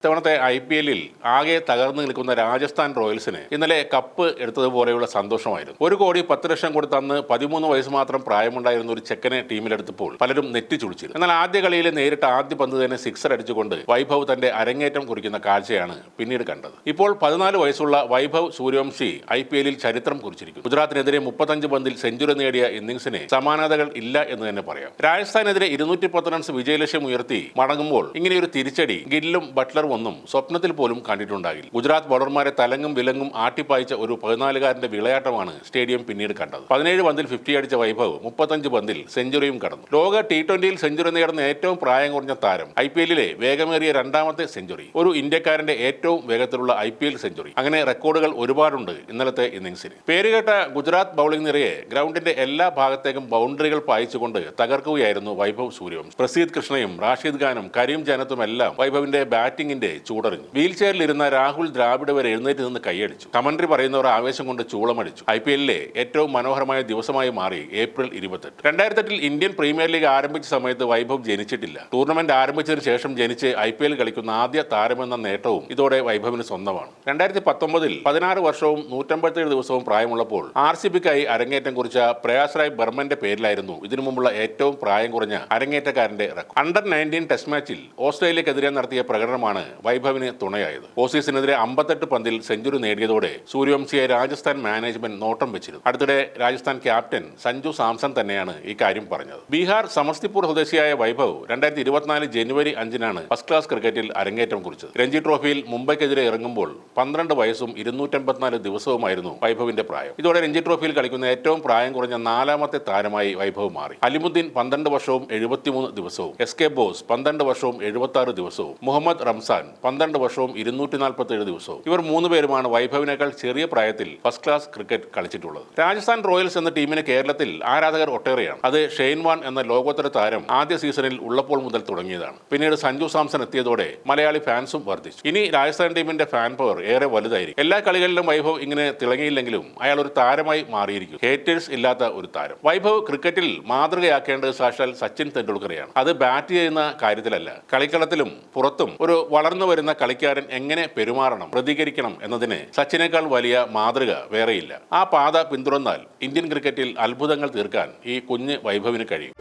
ഇത്തവണത്തെ I P എല്ലിൽ ആകെ തകർന്നു നിൽക്കുന്ന രാജസ്ഥാൻ റോയൽസിന് ഇന്നലെ കപ്പ് എടുത്തതുപോലെയുള്ള സന്തോഷമായിരുന്നു. ഒരു കോടി പത്ത് ലക്ഷം കൊടുത്ത് അന്ന് പതിമൂന്ന് വയസ്സ് മാത്രം പ്രായമുണ്ടായിരുന്ന ഒരു ചെക്കനെ ടീമിലെടുത്തപ്പോൾ പലരും നെറ്റി ചുളിച്ചിരുന്നു. എന്നാൽ ആദ്യ കളിയിൽ നേരിട്ട് ആദ്യ പന്ത് തന്നെ സിക്സർ അടിച്ചുകൊണ്ട് വൈഭവ് തന്റെ അരങ്ങേറ്റം കുറിക്കുന്ന കാഴ്ചയാണ് പിന്നീട് കണ്ടത്. ഇപ്പോൾ പതിനാല് വയസ്സുള്ള വൈഭവ് സൂര്യവംശി ഐ പി എല്ലിൽ ചരിത്രം കുറിച്ചിരിക്കുന്നു. ഗുജറാത്തിനെതിരെ മുപ്പത്തഞ്ച് പന്തിൽ സെഞ്ചുറി നേടിയ ഇന്നിംഗ്സിനെ സമാനതകൾ ഇല്ല എന്ന് തന്നെ പറയാം. രാജസ്ഥാനെതിരെ ഇരുന്നൂറ്റി പത്ത് റൺസ് വിജയലക്ഷ്യം ഉയർത്തി മടങ്ങുമ്പോൾ ഇങ്ങനെയൊരു തിരിച്ചടി ഗില്ലും ബട്ട്ലറും ഒന്നും സ്വപ്നത്തിൽ പോലും കണ്ടിട്ടുണ്ടാകില്ല. ഗുജറാത്ത് ബോളർമാരെ തലങ്ങും വിലങ്ങും ആട്ടിപ്പായിച്ച ഒരു പതിനാലുകാരന്റെ വിളയാട്ടമാണ് സ്റ്റേഡിയം പിന്നീട് കണ്ടത്. പതിനേഴ് പന്തിൽ ഫിഫ്റ്റി അടിച്ച വൈഭവ് മുപ്പത്തഞ്ച് പന്തിൽ സെഞ്ചുറിയും കടന്നു. ലോക ടി ട്വന്റിയിൽ സെഞ്ചുറി നേടുന്ന ഏറ്റവും പ്രായം കുറഞ്ഞ താരം ഐ പി എല്ലിലെ വേഗമേറിയ രണ്ടാമത്തെ സെഞ്ചുറി ഒരു ഇന്ത്യക്കാരന്റെ ഏറ്റവും വേഗത്തിലുള്ള ഐ പി എൽ സെഞ്ചുറി. അങ്ങനെ റെക്കോർഡുകൾ ഒരുപാടുണ്ട് ഇന്നലത്തെ ഇന്നിംഗ്സിന്. പേരുകേട്ട ഗുജറാത്ത് ബൌളിംഗ് നിരയെ ഗ്രൗണ്ടിന്റെ എല്ലാ ഭാഗത്തേക്കും ബൗണ്ടറികൾ പായിച്ചുകൊണ്ട് തകർക്കുകയായിരുന്നു വൈഭവ് സൂര്യവംശ്. പ്രസീദ് കൃഷ്ണയും റാഷിദ് ഖാനും കരീം ജാനത്തും എല്ലാം വൈഭവിന്റെ ബാറ്റിംഗിന്റെ ചൂടറിഞ്ഞു. വീൽ ചെയറിലിരുന്ന രാഹുൽ ദ്രാവിഡ് വരെ എഴുന്നേറ്റ് നിന്ന് കൈയടിച്ചു. കമന്ററി പറയുന്നവർ ആവേശം കൊണ്ട് ചൂളമടിച്ചു. ഐ പി എല്ലിലെ ഏറ്റവും മനോഹരമായ ദിവസമായി മാറി ഏപ്രിൽ ഇരുപത്തെട്ട്. രണ്ടായിരത്തെട്ടിൽ ഇന്ത്യൻ പ്രീമിയർ ലീഗ് ആരംഭിച്ച സമയത്ത് വൈഭവ് ജനിച്ചിട്ടില്ല. ടൂർണമെന്റ് ആരംഭിച്ചതിന് ശേഷം ജനിച്ച് ഐ പി എൽ കളിക്കുന്ന ആദ്യ താരമെന്ന നേട്ടവും ഇതോടെ വൈഭവിന് സ്വന്തമാണ്. രണ്ടായിരത്തി പത്തൊമ്പതിൽ പതിനാറ് വർഷവും നൂറ്റമ്പത്തേഴ് ദിവസവും പ്രായമുള്ളപ്പോൾ ആർ സി ബിക്കായി അരങ്ങേറ്റം കുറിച്ച പ്രയാസ് റായ് ബർമന്റെ പേരിലായിരുന്നു ഇതിനു മുമ്പുള്ള ഏറ്റവും പ്രായം കുറഞ്ഞ അരങ്ങേറ്റക്കാരന്റെ റെക്കോർഡ്. അണ്ടർ നയന്റീൻ ടെസ്റ്റ് മാച്ചിൽ ഓസ്ട്രേലിയക്കെതിരെ നടത്തിയ പ്രകടനമാണ് വൈഭവിന് തുണയായത്. ഓസീസിനെതിരെ അമ്പത്തെട്ട് പന്തിൽ സെഞ്ചുറി നേടിയതോടെ സൂര്യവംശിയെ രാജസ്ഥാൻ മാനേജ്മെന്റ് നോട്ടം വെച്ചിരുന്നു. അടുത്തിടെ രാജസ്ഥാൻ ക്യാപ്റ്റൻ സഞ്ജു സാംസൺ തന്നെയാണ് ഈ കാര്യം പറഞ്ഞത്. ബീഹാർ സമസ്തിപൂർ സ്വദേശിയായ വൈഭവ് രണ്ടായിരത്തി ഇരുപത്തിനാല് ജനുവരി അഞ്ചിനാണ് ഫസ്റ്റ് ക്ലാസ് ക്രിക്കറ്റിൽ അരങ്ങേറ്റം കുറിച്ചത്. രഞ്ജി ട്രോഫിയിൽ മുംബൈക്കെതിരെ ഇറങ്ങുമ്പോൾ പന്ത്രണ്ട് വയസ്സും ഇരുന്നൂറ്റമ്പത്തിനാല് ദിവസവുമായിരുന്നു വൈഭവിന്റെ പ്രായം. ഇതോടെ രഞ്ജി ട്രോഫിയിൽ കളിക്കുന്ന ഏറ്റവും പ്രായം കുറഞ്ഞ നാലാമത്തെ താരമായി വൈഭവ് മാറി. അലിമുദ്ദീൻ പന്ത്രണ്ട് വർഷവും എഴുപത്തിമൂന്ന് ദിവസവും. എസ് കെ ബോസ് പന്ത്രണ്ട് വർഷവും എഴുപത്തി ദിവസവും. മുഹമ്മദ് റംസാൻ പന്ത്രണ്ട് വർഷവും ഇരുന്നൂറ്റി നാൽപ്പത്തി ഏഴ് ദിവസവും. ഇവർ മൂന്ന് പേരുമാണ് വൈഭവിനേക്കാൾ ചെറിയ പ്രായത്തിൽ ഫസ്റ്റ് ക്ലാസ് ക്രിക്കറ്റ് കളിച്ചിട്ടുള്ളത്. രാജസ്ഥാൻ റോയൽസ് എന്ന ടീമിന് കേരളത്തിൽ ആരാധകർ ഒട്ടേറെയാണ്. അത് ഷെയ്ൻ വാൻ എന്ന ലോകോത്തര താരം ആദ്യ സീസണിൽ ഉള്ളപ്പോൾ മുതൽ തുടങ്ങിയതാണ്. പിന്നീട് സഞ്ജു സാംസൺ എത്തിയതോടെ മലയാളി ഫാൻസും വർദ്ധിച്ചു. ഇനി രാജസ്ഥാൻ ടീമിന്റെ ഫാൻ പവർ ഏറെ വലുതായിരിക്കും. എല്ലാ കളികളിലും വൈഭവ് ഇങ്ങനെ തിളങ്ങിയില്ലെങ്കിലും അയാൾ ഒരു താരമായി മാറിയിരിക്കും. ഹേറ്റേഴ്സ് ഇല്ലാത്ത ഒരു താരം. വൈഭവ് ക്രിക്കറ്റിൽ മാതൃകയാക്കേണ്ടത് സാക്ഷാൽ സച്ചിൻ തെണ്ടുൽക്കറെയാണ് അത് ബാറ്റ് ചെയ്യുന്ന കാര്യത്തിലല്ല. കളിക്കളത്തിലും പുറത്തും ഒരു വളർന്നു വരുന്ന കളിക്കാരൻ എങ്ങനെ പെരുമാറണം പ്രതികരിക്കണം എന്നതിന് സച്ചിനേക്കാൾ വലിയ മാതൃക വേറെയില്ല. ആ പാത പിന്തുടർന്നാൽ ഇന്ത്യൻ ക്രിക്കറ്റിൽ അത്ഭുതങ്ങൾ തീർക്കാൻ ഈ കുഞ്ഞ് വൈഭവിന് കഴിയും.